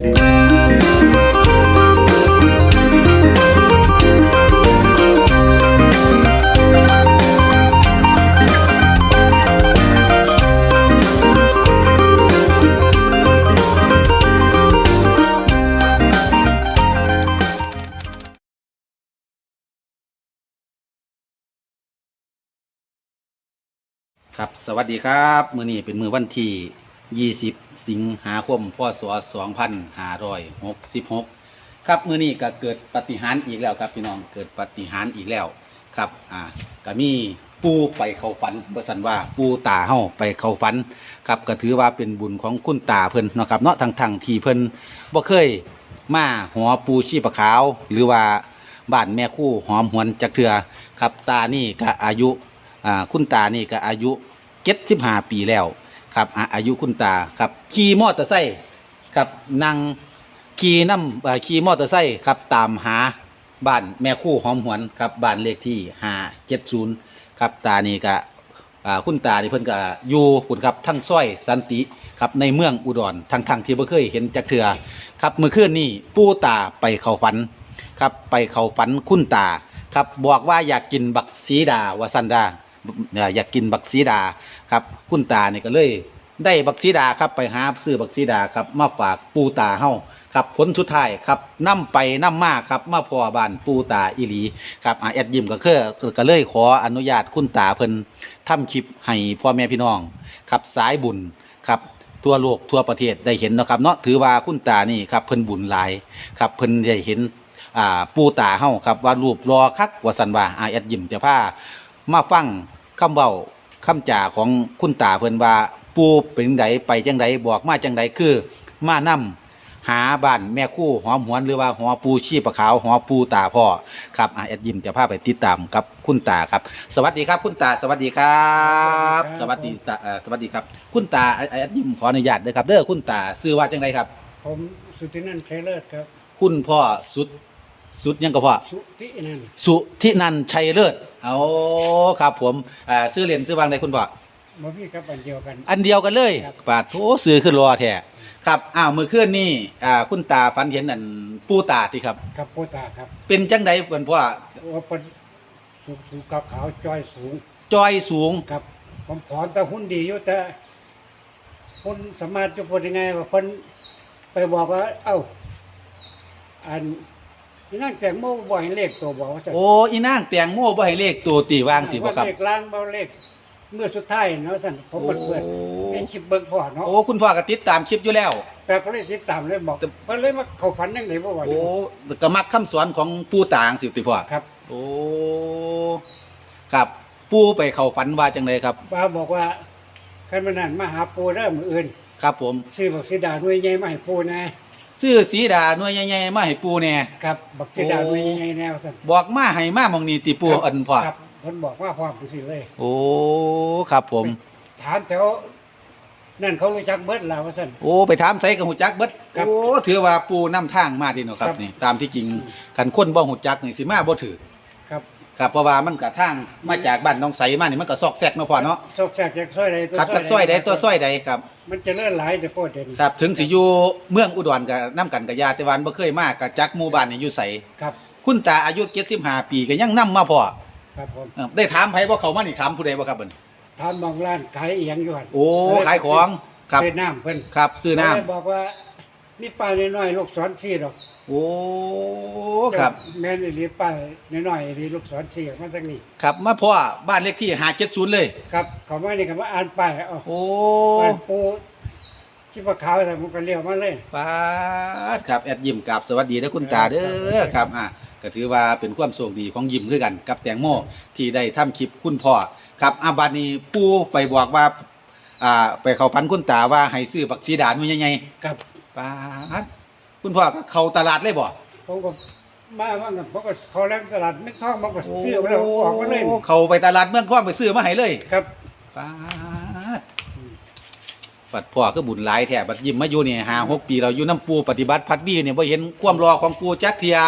ครับ สวัสดีครับ มือนี้เป็นมือวันที่ 20สิงหาคมพศ2566ครับมื้อนี้ก็เกิดปฏิหารย์อีกแล้วครับพี่น้องเกิดปฏิหารย์อีกแล้วครับอ่าก็มีปูไปเข้าฝันบ่ซั่นว่าปูตาเฮาไปเข้าฝันครับก็ถือว่าเป็นบุญของคุณตาเพิ่นเนาะครับเนาะทั้งๆที่เพิ่นบ่เคยมาหอปูชีปะขาว หรือว่าบ้านแม่คู่หอมหวนจักเทือครับตานี่ก็อายุอ่าคุณตานี่ก็อายุเจ็ดสิบห้าปีแล้ว ครับอ่าอายุคุณตาครับขี่มอเตอร์ไซค์ครับนั่งขี่น้ำอ่าขี่มอเตอร์ไซค์ครับตามหาบ้านแม่คู่หอมหวนครับบ้านเลขที่ห้าเจ็ดศูนย์ครับตานี่ก็อ่าคุณตานี่เพิ่นก็อยู่คุณครับทั้งซอยสันติครับในเมืองอุดรทั้งทั้งๆที่บ่เคยเห็นจักเทือครับเมื่อคืนนี้ปู่ตาไปเข้าฝันครับไปเข้าฝันคุณตาครับบอกว่าอยากกินบักสีดาวาซันดา อยากกินบักสีดาครับ คุณตาเนี่ก็เลยได้บักสีดาครับไปหาซื้อบักสีดาครับมาฝากปูตาเฮาครับผลสุดท้ายครับนํไปนํมาครับมาพอบ้านปูตาอีหลีครับอ่าแอดยิมก็คือก็เลยขออนุญาตคุณตาเพิ่นทำคลิปให้พ่อแม่พี่น้องครับสายบุญครับทั่วโลกทั่วประเทศได้เห็นนะครับเนาะถือว่าคุณตานี่ครับเพิ่นบุญหลายครับเพิ่นได้เห็นอ่าปูตาเฮาครับว่ารูปรอคักว่าสันว่าอาแอดยิมจะพา มาฟังคำเว้าคำจ่าของคุณตาเพิ่นว่า ปูเป็นจังไดไปจังไดบอกมาจังไดคือ มานำหาบ้านแม่คู่หอมหวนหรือว่าหอปูชีปะขาวหอปูตาพ่อครับอาแอดยิมจะพาไปติดตามกับคุณตาครับ สวัสดีครับคุณตาสวัสดีครับสสวัวัสสดีดีครับตาเอ่อสวัสดีครับ คุณตาอาแอดยิมขออนุญาตเด้อครับเด้อคุณตาชื่อว่าจังไดครับ ผมสุธินันท์ชัยเลิศครับ คุณพ่อสุด สุดยังก็พ่อสุธินันท์สุทินันชัยเลิศ เอาครับผมอ่าซื้อเหรียญซื้อวางได้คุณพ่อมาพี่ครับอันเดียวกัน อันเดียวกันเลยครับ ปาดโถซื้อขึ้นรอแท้ครับอ้าวมือเคลื่อนนี่อ่าคุณตาฝันเห็นอันปูตาที่ครับ ครับโปตาครับเป็นจังใดเพิ่นพ่อว่าเป็นสูงสูงขาวขาวจอยสูงจอยสูงครับ ผมผอมแต่หุ่นดีอยู่แต่หุ่นสามารถจะพูดยังไงว่าเพิ่นไปบอกว่า เอ้า อัน นี่นั่งแต่งโม่บ่ให้เลขตัวบอกว่าจะโอ้อีนางแตงโมบ่ให้เลขตัวตีวางสิบ่ครับว่าเลขล้างบ่เลขเมื่อสุดท้ายเนาะสั่นผมมันเพื่อนโอ้ไอ้ชิบเบิ่งพ่อเนาะโอ้คุณพ่อก็ติดตามคลิปอยู่แล้ว แต่ก็เลยติดตามเลยบอกแต่มันเลยมาเข้าฝันยังไงบ่ว่าโอ้ก็มักคำสอนของปู่ตาจังสิติพ่อครับ โอ้ครับปู่ไปเข้าฝันว่าจังไดครับป้าบอกว่าคันมันนั่นมาหาปูเด้อมื้ออื่นครับผมซื้อบักสีดาหน่วยใหญ่มาให้ปูแน่ ซื้อสีดาหน่วยใหญ่ๆมาให้ปู่แหน่ ครับบักสีดาหน่วยใหญ่แนวสั่นบอกมาให้มาหมองนี้ติปู่อันพ่อครับเพิ่นบอกว่าพร้อมสิเลย โอ้ครับผม ถามแถวนั่นเขารู้จักเบิดแล้วว่าซั่น โอ้ไปถามไสกับหูจักเบิดครับโอ้ถือว่าปู่นำทางมาดีเนาะครับครับนี่ตามที่จริงอืมคันคนบ่หูจักนี่สิมาบ่ถือ ครับครับเพราะว่ามันก็ทางมาจากบ้านหน้องไสมานี่มันก็ซอกแซกเนาะพ่อเนาะซอกแซกจากซอยใดตัวครับจากซอยใดตัวซอยใดครับ มันเจะเลื่อนหลายแต่โคตรเด่นครับถึงสิอยู่เมืองอุดรก็นํกันกับญาติวานบ่เคยมากับจักหมู่บ้านนี่อยู่ไสครับ คุณตาอายุ75ปีก็ยังนำมาพ่อครับผมเออได้ถามไผบ่เขามานี่ถามผู้ใดบ่ครับเบิ่นถามบางร้านขายเอียงอยู่หั่นโอ้ขายของครับเวียดนามเพิ่นครับซื้อน้ำเพิ่บอกว่ามีป้ายน้อยๆลูกศรสีดอก โอ้ครับ แม่นอีหลีป้ายน้อยๆอีหลีลูกศรสีออกมาจากนี้ครับมาพ่อบ้านเลขที่570เลย ครับเขามานี่ก็มาอ่านป้ายเอ้าโอ้บ้านปูชิบะขาวแต่มันก็เลี้ยวมาเลยป้าดครับแอดยิมกับสวัสดีเด้อคุณตาเด้อครับอะก็ถือว่าเป็นความโชคดีของยิมคือกันกับแตงโมที่ได้ทำคลิปคุณพ่อครับอาบัดนี้ปู่ไปบอกว่าอ่าไปเข้าฝันคุณตาว่าให้ซื้อบักสีดาหนูใหญ่ครับๆป้าด คุณพ่อก็เข้าตลาดเลยบ่ผมก็มาว่างั้นผมก็เขาแรงตลาดไม่ท่องมันก็ซื้อมาแล้วออกมาเลยโเข้าไปตลาดเมืองคลองไปซื้อมาให้เลยครับป้าดปัดพ่อคือบุญหลายแท้บัดยิ้มมาอยู่นี่ห้าหกปีเราอยู่น้ำปูปฏิบัติพัดวีเนี่ยบ่เห็นความรอของปูจักเทียอ่า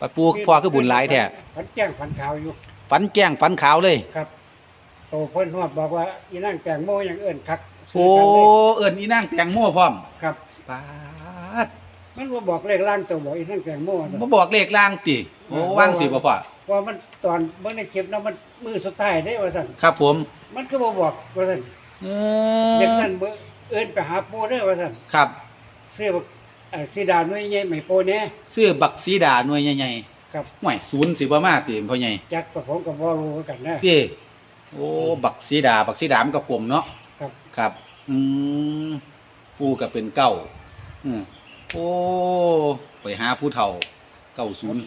ปัดปูพ่อคือบุญหลายแท้ฝันแจ้งฝันขาวอยู่ ฝันแจ้งฝันขาวเลยครับโตเพิ่นฮอดบอกว่าอีนั่งแตงโมอย่างเอิ้นคักซื้โอ้ฉันเลยเอิ้นอีนางแตงโมพร้อมครับปาดด มันบ่บอกเลขล่างตัวบอกอีนั่งแตงโมว่าซั่นบ่บอกเลขล่างติโอ้วางสิบ่พ่อว่ามันตอนเบิ่งในคลิปเนาะมันมือสุดท้ายเด้ว่าซั่นครับผม มันก็บ่บอกว่าซั่นเอเด็กอนั้นเบิ่งเอิ้นไปหาปู่เด้อว่าซั่นครับซื้อบักเอ่อสีดาหน่วยใหญ่ไม่โปแน่ซื้อบักสีดาหน่วยใหญ่ครับๆห่วยศูนย์สิบ่มาติพ่อใหญ่จักกับผมก็บ่รู้คือกันนะ ติโอ้บักสีดา บักสีดามันก็กลมเนาะครับ ครับ อืมปูก็เป็นเก้าอืม โอ้ไปหาผู้เฒ่าเก้าศูนย์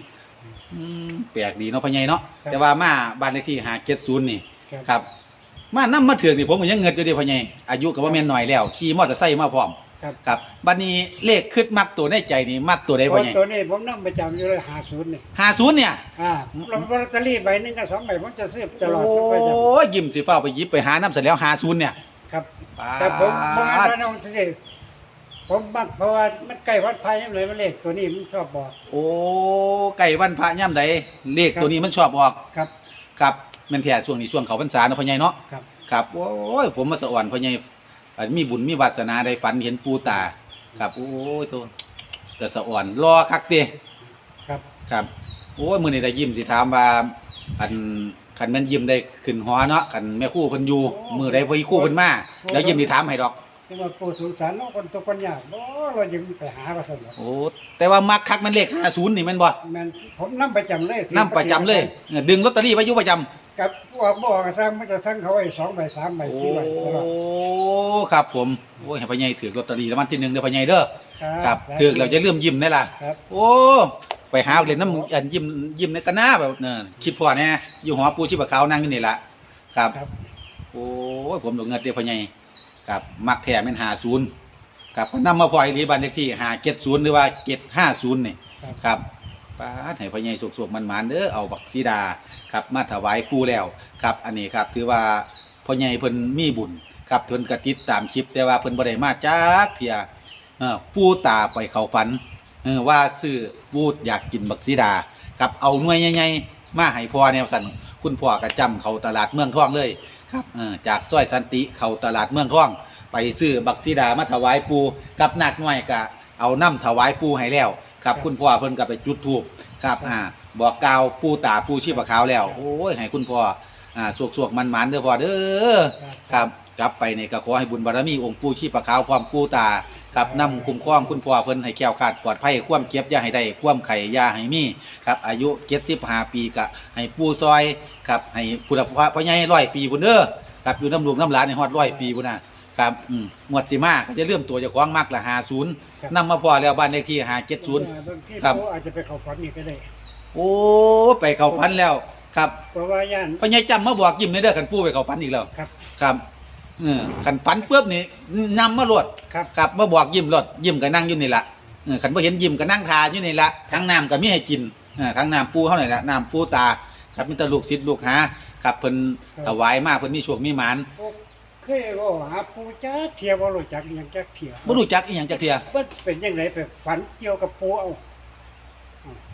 อืมแปลกดีเนาะพ่อใหญ่เนาะแต่ว่ามาบ้านเลขที่หาเจ็ดศูนย์นี่ครับครับมานำมาเถือกนี่ผมก็ยังเงินอยู่เดิพ่อใหญ่อายุก็บ่แม่นน้อยแล้วขี่มอเตอร์ไซค์มาพร้อมครับครับบัดนี้เลขขึ้นมักตัวในใจนี่มักตัวใดเพพ่อราะใหญ่ตัวนี้ผมนำประจำอยู่เลย50นี่50เนี่ย อ่าลอตเตอรี่ใบหนึงกับสองใบผมจะซื้อตลอดโประจำอ้ยยิ้มสิฟ้าไปหยิบไปหาน้ำเสร็จแล้ว50เนี่ย ครับปาแต่ผมผมอ่านดว่าน้องสิ ผมมักเพราะว่ามันใกล้วัดพายยังเลยมันเลขตัวนี้มันชอบบอก โอ้ไก่วันพระย่ำใดเลขตัวนี้มันชอบออกครับ ครับแม่นแท้ช่วงนี้ช่วงเขาพรรษาเนาะพ่อใหญ่เนาะครับ ครับโอ้ยผมมาสะอ่อนพ่อใหญ่อันมีบุญมีวาสนาได้ฝันเห็นปูตา ครับโอ้ยโทแต่สะอ่อนรอคักเด้ครับ ครับโอ้ยมื้อนี้ได้ยิ้มสิถามว่าอันคันแม่นยิ้มได้ขึ้นหอเนาะคันแม่ครู่เพิ่นอยู่มื้อใดพ่อครู่เพิ่นมาแล้วยิ้มสิถามให้ดอก ที่ว่าปู่สงสารน้องคนตกคนยากบ่เรายังไปหาว่าซั่นเนาะโอ้แต่ว่ามักคักมันเลข50นี่แม่นบ่แม่นผมนำประจำเลยนํประจำเลยเออดึงลอตเตอรี่ไว้อยู่ประจำกับพวกบ่ก็สร้างมันจะสั่งเขาไว้2ใบ3ใบโอ้4ใบตลอดครับผมโอ้ยให้พ่อใหญ่ถือลอตเตอรี่รางวัลที่หนึ่งเด้อพ่อใหญ่เด้อคครัรับบถือเราจะเริ่มยิ้มได้ล่ะ ครับ โอ้ ไปหาเล่นน้ำอันยิ้มยิ้มในกันหน้าแบบเน่ะคิดพอแน่อยู่หอปูชีพขาวนั่งอยู่นี่ล่ะครับ ครับ โอ้ยผมดอกเงินเด้อพ่อให ญ่ครับมักแท้แม่น50ครับก็นำมาพลอยที่บ้านเลขที่570หรือว่า750นี่ครับครับป้าดให้พ่อใหญ่สุกๆมันๆเด้อเอาบักซีดาครับมาถวายปู่แล้วครับ อันนี้ครับถือว่าพ่อใหญ่เพิ่นมีบุญครับเพิ่นก็ติดตามคลิป แต่ว่าเพิ่นบ่ได้มาจักเที่ยเออปู่ตาไปเข้าฝันเออว่าซื้อปู่อยากกินบักซีดาครับเอาหน่วยใหญ่ๆมาให้พ่อแนวสั่น คุณพ่อก็จำเข้าตลาดเมืองทองเลยครับเออจากซอยสันติเข้าตลาดเมืองทอง ไปซื้อบักซีดามาถวายปู่กับนักหน่อยก็เอาน้ำถวายปู่ให้แล้วครับคุณพ่อเพิ่นก็ไปจุดธูปครับอ่าบอกกล่าวปู่ตาปู่ชีพขาวแล้ว โอ้ยให้คุณพ่ออ่าสวกๆมันๆเด้อพ่อเด้อครับ กลับไปนี่ก็ขอให้บุญบารมีองค์ปู่ชีพขาวความปู่ตาครับนำคุ้มครองคุณพ่อเพิ่นให้แคล้วคลาดปลอดภัยความเก็บอย่าให้ได้ความไข่อย่าให้มีครับอายุ75ปีก็ให้ปู่ซอยครับให้พุทธพ่อใหญ่100ปีพุ่นเด้อครับอยู่น้ำลูกน้ำหลานให้ฮอด100ปีพุ่นน่ะครับอืมงวดสิมาก็จะเริ่มตัวเจ้าของมักละ50นำมาพอแล้วบ้านเลขที่570บางทีครับปู่อาจจะไปเข้าฝันนี่ก็ได้โอ้ไปเข้าฝันแล้วครับเพราะว่าย่านพ่อใหญ่จำมาบอกยิ้มในเด้อคันปู่ไปเข้าฝันอีกแล้วครับครับ เออคันฝันปุ๊บนี่นำมาโลดครับครับมาบอกยิ้มโลดยิ้มก็นั่งอยู่นี่ล่ะเออคันบ่เห็นยิ้มก็นั่งทาอยู่นี่ล่ะทั้งน้ำก็มีให้กินเออทั้งน้ำปูเฮานี่ล่ะน้ำปูตา ครับมีแต่ลูกศิษย์ลูกหาครับเพิ่นถวายมาเพิ่นมีโชคมีหมานโอ้เคยว่าหาปู่จ้าเที่ยวบ่รู้จักอิหยังจักเที่ยวบ่รู้จักอีหยังจักเที่ยมันเป็นจังไดไปฝันเกี่ยวกับปู่เอา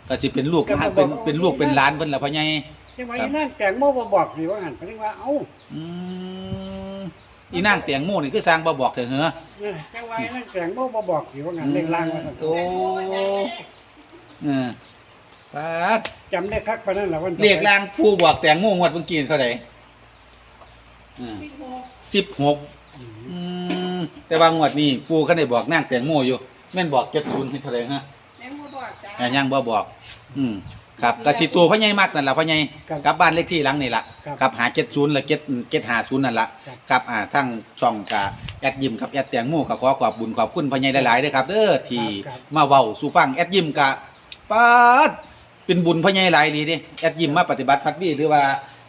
ก็สิเป็นลูกหลานเป็นเป็นลูกเป็นหลานเพิ่นล่ะพ่อใหญ่จังว่าครัอีบนั่นแตงโมบ่บอกสิว่าหั่นเพิ่นว่าเอ้าอืม อีนางแตงโมนี่คือสร้างบ่บอกเถอะเหรอเนี่ยจังว่าอีนั่นแตงโมบ่บอกสิว่าหั่นเลขล่างว่าซั่นโอ้เออปาดจำได้คักปานนั้นล่ะวันเลขล่างผู้บอกแตงโมงวดเมื่อกี้เท่าไหร่สิบหกอืมอืมแต่ว่างวดนี้ปู่เขาได้บอกนางแตงโมอยู่แม่นบอกเจ็ดศูนย์เท่าไหร่ฮะยังบ่บอกจ้าแต่ยังบ่บอก อืม ครับกะสิตัวพ่อใหญ่มากนั่นล่ะพ่อใหญ่ครับกลับบ้านเลขที่หลังนี่ล่ะครับครับหาเจ็ดศูนย์และเจ็ดเจ็ดหาศูนย์นั่นล่ะครับ ครับอ่าทั้งช่องกะแอดยิมกับแอดแตงโมก็ขอขอบบุญขอบคุณพ่อใหญ่หลายๆเด้อครับเด้อที่ครับมาเว้าสู่ฟังแอดยิมกะปาดเป็นบุญพ่อใหญ่หลายดีเด้แอดยิมมาปฏิบัติพัดวีหรือว่า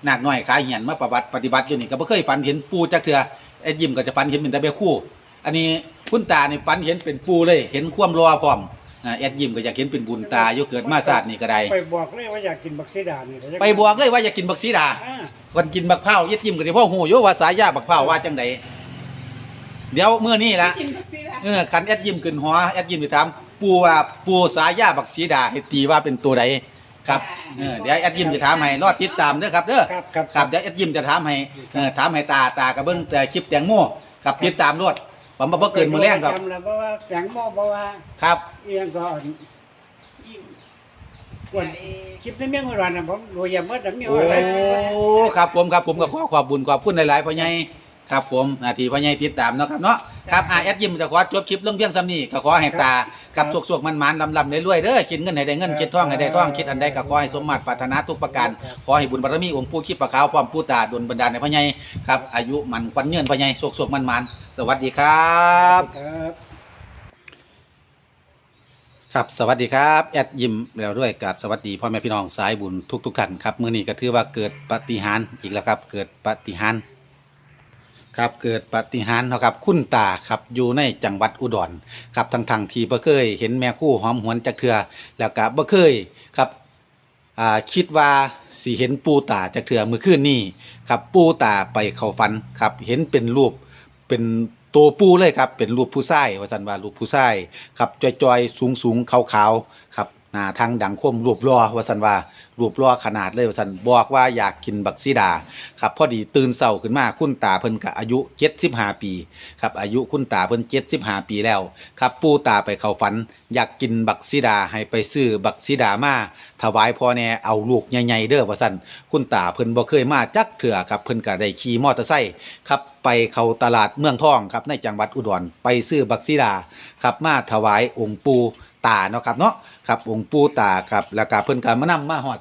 นาคน้อยขายเหียนมาปฏิบัติปฏิบัติอยู่นี่ก็บ่เคยฝันเห็นปูจักเทื่อแอดยิมก็จะฝันเห็นเป็นแต่เบี้ยคู่ อันนี้คุณตานี่ฝันเห็นเป็นปูเลย เห็นความรอพร้อม อ่าแอดยิมก็อยากเห็นเป็นบุญตาอยู่เกิดมาศาสตร์นี่ก็ได้ไปบอกเลยว่าอยากกินบักซีดานี่ก็ยังไปบอกเลยว่าอยากกินบักซีดาอ่าคนกินบักเผาวแอดยิมก็สิพ่อฮู้อยู่ว่าสายยาบักเผาวว่าจังไดเดี๋ยวมื้อนี้ล่ะกินบักซีละเออคันแอดยิมขึ้นหัวแอดยิมไปถามปูว่าปูสายาบักสีดาให้ตีว่าเป็นตัวใดครับเออเดี๋ยวแอดยิมจะถามให้รอติดตามเด้อครับเด้อ ครับครับ ครับเดี๋ยวแอดยิมจะถามให้เออถามให้ตาตากระเบื้องแต่คลิปแตงโมกับติดตามรวด ว่าบ่บ่เกินมื้อแรงดอกจำแล้วเพราะว่าแตงโมเพราะว่าครับ เอียงก่อนกวนคลิปนี้เมียงวันวันน่ะผมรู้อย่าเมื่อแต่เมียโอ้วันอะไรครับผมครับผมก็ขอขอบบุญขอบคุณหลายๆพ่อใหญ่ ครับผมนาทีพ่อใหญ่ติดตามเนาะครับเนาะครับอ่าแอดยิมจะขอจบคลิปเรื่องเพียงซ้ำนี้ก็ขอให้ตากับสวกๆมันๆลำๆรวยๆเด้อคิดเงินให้ได้เงินคิดทองให้ได้ทองคิดอันใดก็ขอให้สมมาตรปรารถนาทุกประการขอให้บุญบารมีองค์ปู่ขี้ปะขาวพร้อมปู่ตาดลบันดาลในพระใหญ่ครับอายุมันควันเงินพระใหญ่โศกโศกมันมันๆสวัสดีครับครับครับสวัสดีครับแอดยิมแล้วด้วยกับสวัสดีพ่อแม่พี่น้องสายบุญทุกทุกๆท่านครับมื้อนี้ก็ถือว่าเกิดปาฏิหารย์อีกแล้วครับ เกิดปาฏิหารย์ ครับเกิดปาฏิหารย์เนาะครับคุณตาครับอยู่ในจังหวัดอุดรครับทั้งทงๆที่บ่เคย เห็นแม่คู่หอมหวนจักเทือแล้วก็บ่เคยครับอ่าคิดว่าสิเห็นปูตาจักเทือมื้อคืนนี้ครับปูตาไปเข้าฝันครับเห็นเป็นรูปเป็นตัวปูเลยครับเป็นรูปผู้ชายว่าซั่นว่ารูปผู้ชายครับจอยๆสูงๆขาวๆครับ หน้าทางดังคมรูปรอว่าสันว่ารูปรอขนาดเลยว่าสันบอกว่าอยากกินบักซีดาครับพอดีตื่นเช้าขึ้นมาคุณตาเพิ่นก็อายุ75ปีครับอายุคุณตาเพิ่น75ปีแล้วครับปู่ตาไปเข้าฝัน อยากกินบักซีดาให้ไปซื้อบักซีดามาถวายพ่อแน่เอาลูกใหญ่ๆเด้อว่าซั่นคุณตาเพิ่นบ่เคยมาจักเถื่อครับเพิ่นก็ได้ขี่มอเตอร์ไซค์ครับไปเข้าตลาดเมืองทองครับในจังหวัดอุดรไปซื้อบักซีดาครับมาถวายองค์ปู่ ตาเนาะครับเนาะครับองค์ปู่ตาครับแล้วก็เพิ่นก็มานำมาฮอด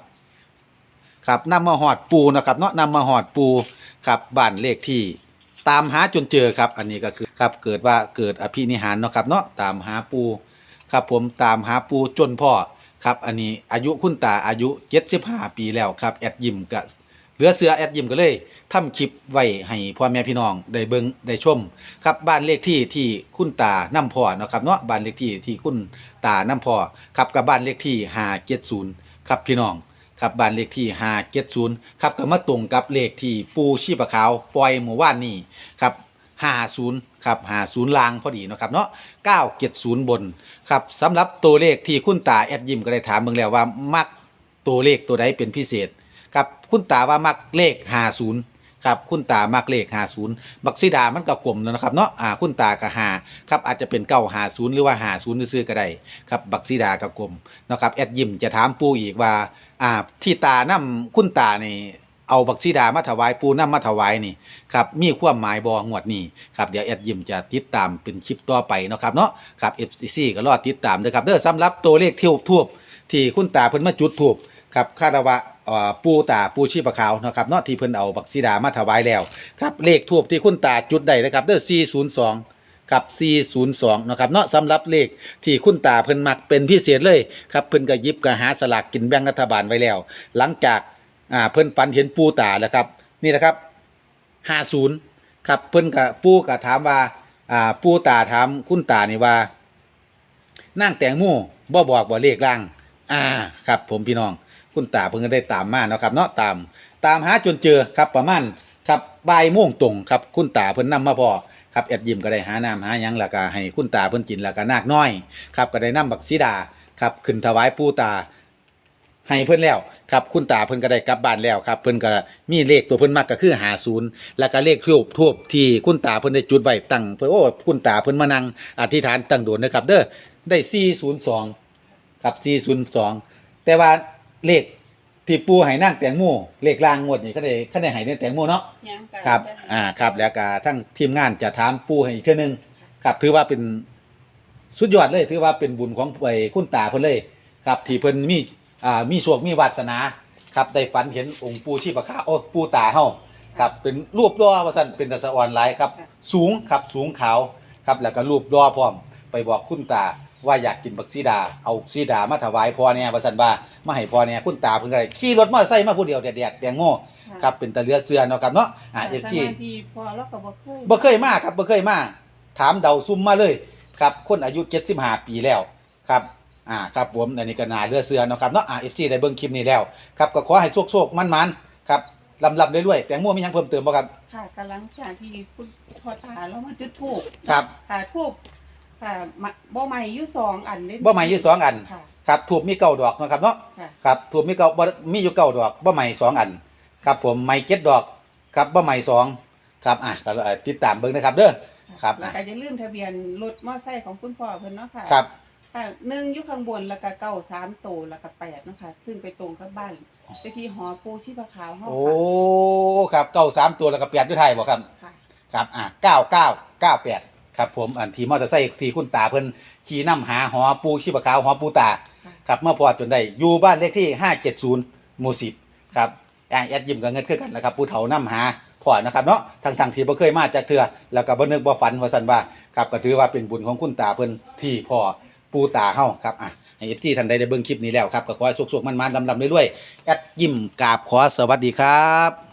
ครับนำมาฮอดปูเนาะครับเนาะนำมาฮอดปูครับบ้านเลขที่ตามหาจนเจอครับ อันนี้ก็คือครับเกิดว่าเกิดอภินิหารเนาะครับเนาะตามหาปูครับผมตามหาปูจนพ่อครับอันนี้อายุคุณตาอายุ75ปีแล้วครับแอดยิมก็ เหลือเสือแอดยิมก็เลยทำคลิปไว้ให้พ่อแม่พี่น้องได้เบิ่งได้ชม ครับบ้านเลขที่ที่คุณตานำพ่อเนาะครับเนาะบ้านเลขที่ที่คุณตานำพ่อครับกับบ้านเลขที่570ครับพี่น้องครับบ้านเลขที่570ครับก็มาตรงกับเลขที่ปูชีพขาวปล่อยหมู่ว่านนี้ครับ50ครับ50ลางพอดีเนาะครับเนาะ970บนครับสำหรับตัวเลขที่คุณตาแอดยิมก็ได้ถามเบิ่งแล้วว่ามักตัวเลขตัวใดเป็นพิเศษ คุณตาว่ามักเลข50ครับคุณตามักเลข50บักซิดามันก็กลมแล้วนะครับเนาะอ่าคุณตาก็หาครับอาจจะเป็นเก้าหาศูนย์หรือว่าหาศูนย์ซื้อก็ได้ครับบักซิดาก็กลมนะครับแอดยิมจะถามปูอีกว่าอ่าที่ตานำคุณตานี่เอาบักซิดามาถวายปู่นำมาถวายนี่ครับมีความหมายบ่งวดนี้ครับเดี๋ยวแอดยิมจะติดตามเป็นคลิปต่อไปนะครับเนาะครับ FCC ก็รอติดตามเด้อครับเด้อสำหรับตัวเลขที่ทูบที่คุณตาเพิ่นมาจุดทูบครับคาดว่า เอ่อปูตาปูชีพขาวนะครับเนาะที่เพิ่นเอาบักซิดามาถวายแล้วครับเลขทูบที่คุณตาจุดได้นะครับเด้อ402กับ 402 นะครับเนาะสำหรับเลขที่คุณตาเพิ่นมักเป็นพิเศษเลยครับเพิ่นก็หยิบก็หาสลากกินแบ่งรัฐบาลไว้แล้ว หลังจากอ่าเพิ่นฝันเห็นปูตาแล้วครับ นี่นะครับ 50 ครับเพิ่นก็ปูก็ถามว่าอ่าปูตาถามคุณตานี่ว่านั่งแตงโมบ่บอกบ่เลขล่าง อ่าครับผมพี่น้อง คุณตาเพิ่งก็ได้ตามมาเนาะครับเนาะตามตามหาจนเจอครับประมาณครับบ่ายโมงตรงครับคุณตาเพิ่นนำมาพอครับแอดยิมก็ได้หาน้ำหายังแล้วก็ให้คุณตาเพิ่นกินแล้วก็นาคน้อยครับก็ได้นำบักซีดาครับขึ้นถวายปู่ตาให้เพิ่นแล้วครับคุณตาเพิ่นก็ได้กลับบ้านแล้วครับเพิ่นก็มีเลขตัวเพิ่นมักก็คือ50แล้วก็เลขทูบทูบที่คุณตาเพิ่นได้จุดไว้ตั้งเพิ่นโอ้คุณตาเพิ่นมานั่งอธิษฐานตั้งโดนนะครับ เด้อได้402ครับ402แต่ว่า เลขที่ปูให้นั่งแตงโมเลขล่างงวดนี่เขาได้เขาได้ให้ในแตงโมเนาะยังกันครับ อ่าครับ แล้วก็ทั้งทีมงานจะถามปูให้อีกเทื่อนึงครับถือว่าเป็นสุดยอดเลย ถือว่าเป็นบุญของไอ้คุณตาเพิ่นเลย ครับที่เพิ่นมีอ่ามีโชคมีวาสนา ครับได้ฝันเห็นองค์ปู่ชีพขาวโอ้ปู่ตาเฮาครับเป็นรูปรอว่าซั่นเป็นตะสะออนหลายครับ สูงครับสูงขาวครับแล้วก็รูปรอพร้อมไปบอกคุณตา ว่าอยากกินบักซีดา เอาซีดามาถวายพ่อเนี่ยว่าซั่นว่ามาให้พ่อเนี่ยคุณตาเพิ่นก็เลยขี่รถมอเตอร์ไซค์มาผู้เดียวแดดๆแตงโมครับเป็นตะเลือเสือเนาะครับเนาะอ่าเอฟ FC ซีที่พอแล้วก็บ่เคยบ่เคยมาครับบ่เคยมาถามเดาซุ่มมาเลยครับคนอายุ75ปีแล้วครับอ่าครับผมอันนี้ก็นาเรือเสือเนาะครับเนาะอ่า FC ได้เบิ่งคลิปนี้แล้วครับก็ขอให้โชคๆมันๆครับลำๆเรื่อยๆแตงโมมีหยังเพิ่มเติมบ่ครับ ค่ะกำลังจากที่คุณพ่อตาแล้วมาจุดทูบครับค่ะทูบ ค่ะมาบ่ใหม่อยู่สองอันเด้บ่ใหม่อยู่สองอัน ค่ะ ครับถูกมีเก้าดอกเนาะครับเนาะค่ะ ครับถูกมีเก้าบ่มีอยู่เก้าดอกบ่ใหม่สองอัน ครับผมใหม่เจ็ดดอก ครับบ่ใหม่สองครับอะก็เอ่อติดตามเบิ่งนะครับเด้อ ครับแล้วก็อย่าลืมทะเบียนรถมอไซค์ของคุณพ่อเพิ่นเนาะค่ะครับ ค่ะหนึ่งอยู่ข้างบนแล้วก็เก้าสามโตวแล้วก็แปดเนาะค่ะซึ่งไปตรงกับบ้านไปที่หอปูชีพขาวเฮาโอ้ค่ะครับเก้าสามตัวแล้วก็แปดด้วยไทยบ่ครับ ค่ะ ครับ อ่าเก้าเก้าเก้าแปด ครับผมอันที่มอเตอร์ไซค์ที่คุณตาเพิ่นขี่นํหาหอปูชีพขาวหอปูตาค่ะครับเมื่อพอจนได้อยู่บ้านเลขที่ 570หมู่10ครับอ่าแอดยิ้มกับเงินคือกันนะครับผู้เฒ่านํหาพ่อนะครับเนาะทั้งทางๆที่บ่เคยมาจากเทื่อแล้วก็บ่นึกบ่ฝันว่าซั่นว่าครับก็ถือว่าเป็นบุญของคุณตาเพิ่นที่พ่อปูตาเฮาครับอะให้ FC ท่านใดได้เบิ่งคลิปนี้แล้วครับก็ขอให้สุขๆมันๆลำๆเรื่อยๆแอดยิ้มกราบขอสวัสดีครับ